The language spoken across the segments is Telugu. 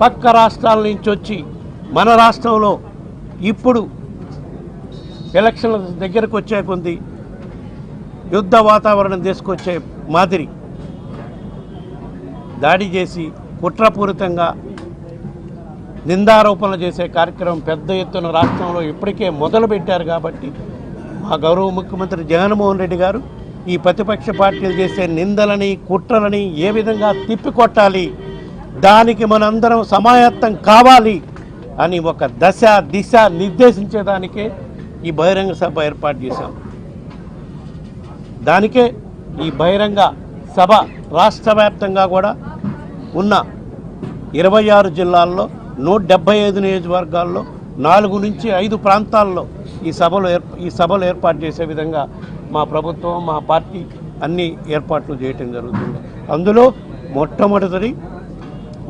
పక్క రాష్ట్రాల నుంచి వచ్చి మన రాష్ట్రంలో ఇప్పుడు ఎలక్షన్ల దగ్గరకు వచ్చే కొంది యుద్ధ వాతావరణం తీసుకొచ్చే మాదిరి దాడి చేసి కుట్రపూరితంగా నిందారోపణలు చేసే కార్యక్రమం పెద్ద ఎత్తున రాష్ట్రంలో ఇప్పటికే మొదలుపెట్టారు కాబట్టి మా గౌరవ ముఖ్యమంత్రి జగన్మోహన్ రెడ్డి గారు ఈ ప్రతిపక్ష పార్టీలు చేసే నిందలని కుట్రలని ఏ విధంగా తిప్పికొట్టాలి? దానికి మనందరం సమాయత్తం కావాలి అని ఒక దశ దిశ నిర్దేశించేదానికే ఈ బహిరంగ సభ ఏర్పాటు చేశాం. దానికే ఈ బహిరంగ సభ రాష్ట్ర వ్యాప్తంగా కూడా ఉన్న ఇరవై ఆరు జిల్లాల్లో నూట డెబ్బై ఐదు నియోజకవర్గాల్లో నాలుగు నుంచి ఐదు ప్రాంతాల్లో ఈ సభలు ఈ సభలు ఏర్పాటు చేసే విధంగా మా ప్రభుత్వం మా పార్టీ అన్ని ఏర్పాట్లు చేయటం జరుగుతుంది. అందులో మొట్టమొదటిది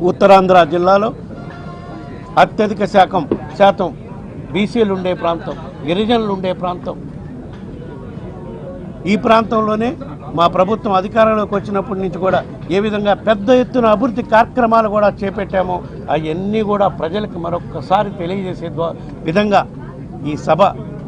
ఉత్తరాంధ్ర జిల్లాలో అత్యధిక శాతం శాతం బీసీలు ఉండే ప్రాంతం గిరిజనులు ఉండే ప్రాంతం. ఈ ప్రాంతంలోనే మా ప్రభుత్వం అధికారంలోకి వచ్చినప్పటి నుంచి కూడా ఏ విధంగా పెద్ద ఎత్తున అభివృద్ధి కార్యక్రమాలు కూడా చేపట్టామో అవన్నీ కూడా ప్రజలకు మరొక్కసారి తెలియజేసే విధంగా ఈ సభ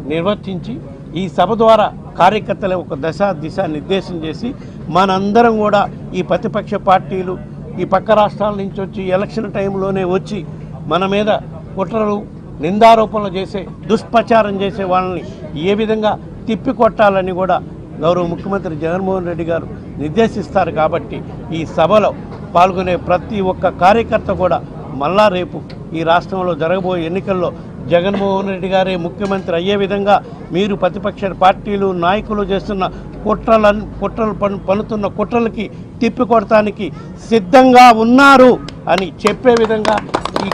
నిర్వర్తించి ఈ సభ ద్వారా కార్యకర్తల ఒక దశ దిశ నిర్దేశం చేసి మనందరం కూడా ఈ ప్రతిపక్ష పార్టీలు ఈ పక్క రాష్ట్రాల నుంచి వచ్చి ఎలక్షన్ టైంలోనే వచ్చి మన మీద కుట్రలు నిందారోపణలు చేసే దుష్ప్రచారం చేసే వాళ్ళని ఏ విధంగా తిప్పికొట్టాలని కూడా గౌరవ ముఖ్యమంత్రి జగన్మోహన్ రెడ్డి గారు నిర్దేశిస్తారు కాబట్టి ఈ సభలో పాల్గొనే ప్రతి ఒక్క కార్యకర్త కూడా మళ్ళా రేపు ఈ రాష్ట్రంలో జరగబోయే ఎన్నికల్లో జగన్మోహన్ రెడ్డి గారే ముఖ్యమంత్రి అయ్యే విధంగా మీరు ప్రతిపక్ష పార్టీలు నాయకులు చేస్తున్న కుట్రలను కుట్రలు పను పనుతున్న కుట్రలకి తిప్పికొడటానికి సిద్ధంగా ఉన్నారు అని చెప్పే విధంగా ఈ